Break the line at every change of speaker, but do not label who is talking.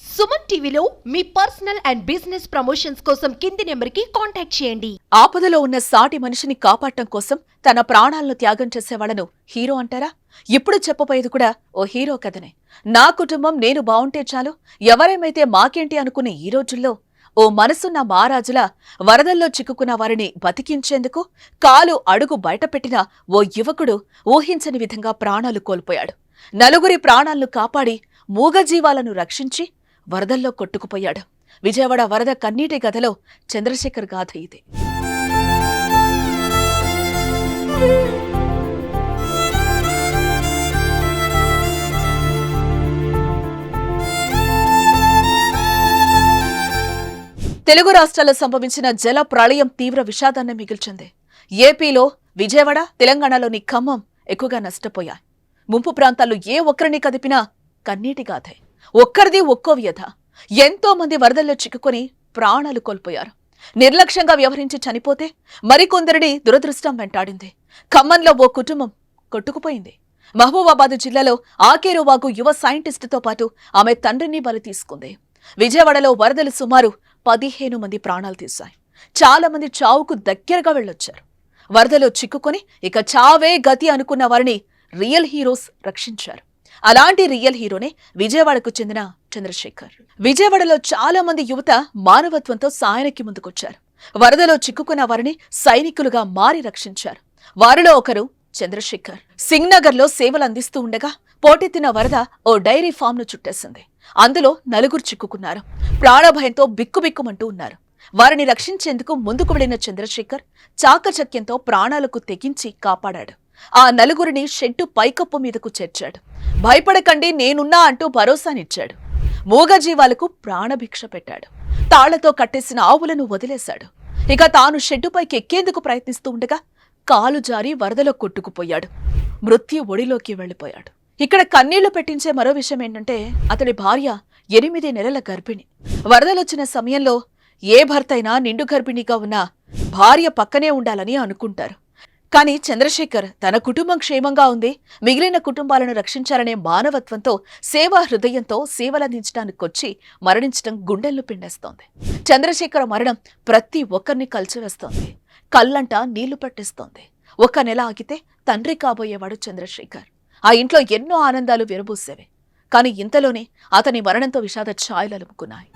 సుమన్ టీవీలో మీ personal and business promotions కోసం కింది నెంబర్కి కాంటాక్ట్ చేయండి.
ఆపదలో ఉన్న సాటి మనిషిని కాపాడటం కోసం తన ప్రాణాలను త్యాగం చేసేవాళ్ళను హీరో అంటారా? ఇప్పుడు చెప్పబోయేది కూడా ఓ హీరో కథనే. నా కుటుంబం నేను బావుంటే చాలు. ఎవరేమైతే మాకేంటి అనుకునే ఈ రోజుల్లో ఓ మనసున్న మహారాజుల వరదల్లో చిక్కుకున్న వారిని బతికించేందుకు కాలు అడుగు బయటపెట్టిన ఓ యువకుడు ఊహించని విధంగా ప్రాణాలు కోల్పోయాడు. నలుగురి ప్రాణాలను కాపాడి మూగజీవాలను రక్షించి వరదల్లో కొట్టుకుపోయాడు. విజయవాడ వరద కన్నీటి కథలో చంద్రశేఖర్ గాథ ఇది. తెలుగు రాష్ట్రాల్లో సంభవించిన జల ప్రళయం తీవ్ర విషాదాన్ని మిగిల్చింది. ఏపీలో విజయవాడ తెలంగాణలోని ఖమ్మం ఎక్కువగా నష్టపోయాయి. ముంపు ప్రాంతాల్లో ఏ ఒక్కరిని కదిపినా కన్నీటి గాథే. ఒక్కరిది ఒక్కో వ్యధ. ఎంతో మంది వరదల్లో చిక్కుకొని ప్రాణాలు కోల్పోయారు. నిర్లక్ష్యంగా వ్యవహరించి చనిపోతే మరికొందరిని దురదృష్టం వెంటాడింది. ఖమ్మంలో ఓ కుటుంబం కొట్టుకుపోయింది. మహబూబాబాద్ జిల్లాలో ఆకేరు యువ సైంటిస్టుతో పాటు ఆమె తండ్రిని బలి తీసుకుంది. విజయవాడలో వరదలు సుమారు పదిహేను మంది ప్రాణాలు తీశాయి. చాలా మంది చావుకు దగ్గరగా వెళ్ళొచ్చారు. వరదలో చిక్కుకొని ఇక చావే గతి అనుకున్న వారిని రియల్ హీరోస్ రక్షించారు. అలాంటి రియల్ హీరోనే విజయవాడకు చెందిన చంద్రశేఖర్. విజయవాడలో చాలా మంది యువత మానవత్వంతో సాయానికి ముందుకొచ్చారు. వరదలో చిక్కుకున్న వారిని సైనికులుగా మారి రక్షించారు. వారిలో ఒకరు చంద్రశేఖర్. సింగ్నగర్లో సేవలు అందిస్తూ ఉండగా పోటెత్తిన వరద ఓ డైరీ ఫామ్ను చుట్టేసింది. అందులో నలుగురు చిక్కుకున్నారు. ప్రాణభయంతో బిక్కుబిక్కుమంటూ ఉన్నారు. వారిని రక్షించేందుకు ముందుకు వెళ్ళిన చంద్రశేఖర్ చాకచక్యంతో ప్రాణాలకు తెగించి కాపాడాడు. ఆ నలుగురిని షెడ్డు పైకప్పు మీదకు చేర్చాడు. భయపడకండి నేనున్నా అంటూ భరోసానిచ్చాడు. మూగజీవాలకు ప్రాణభిక్ష పెట్టాడు. తాళ్ళతో కట్టేసిన ఆవులను వదిలేశాడు. ఇక తాను షెడ్డుపైకి ఎక్కేందుకు ప్రయత్నిస్తూ ఉండగా కాలు జారి వరదలో కొట్టుకుపోయాడు. మృత్యు ఒడిలోకి వెళ్ళిపోయాడు ఇక్కడ కన్నీళ్ళు పెట్టించే మరో విషయం ఏంటంటే అతడి భార్య ఎనిమిది నెలల గర్భిణి. వరదలొచ్చిన సమయంలో ఏ భర్తైనా నిండు గర్భిణిగా ఉన్న భార్య పక్కనే ఉండాలని అనుకుంటారు. కానీ చంద్రశేఖర్ తన కుటుంబం క్షేమంగా ఉంది. మిగిలిన కుటుంబాలను రక్షించాలనే మానవత్వంతో సేవా హృదయంతో సేవలందించడానికొచ్చి మరణించడం గుండెల్లో పిండేస్తోంది. చంద్రశేఖర్ మరణం ప్రతి ఒక్కరిని కలిచివేస్తోంది. కళ్ళంట నీళ్ళు పట్టిస్తోంది. ఒక నెల ఆగితే తండ్రి కాబోయేవాడు చంద్రశేఖర్. ఆ ఇంట్లో ఎన్నో ఆనందాలు విరబూసేవి. కానీ ఇంతలోనే అతని మరణంతో విషాద ఛాయలు అలుముకున్నాయి.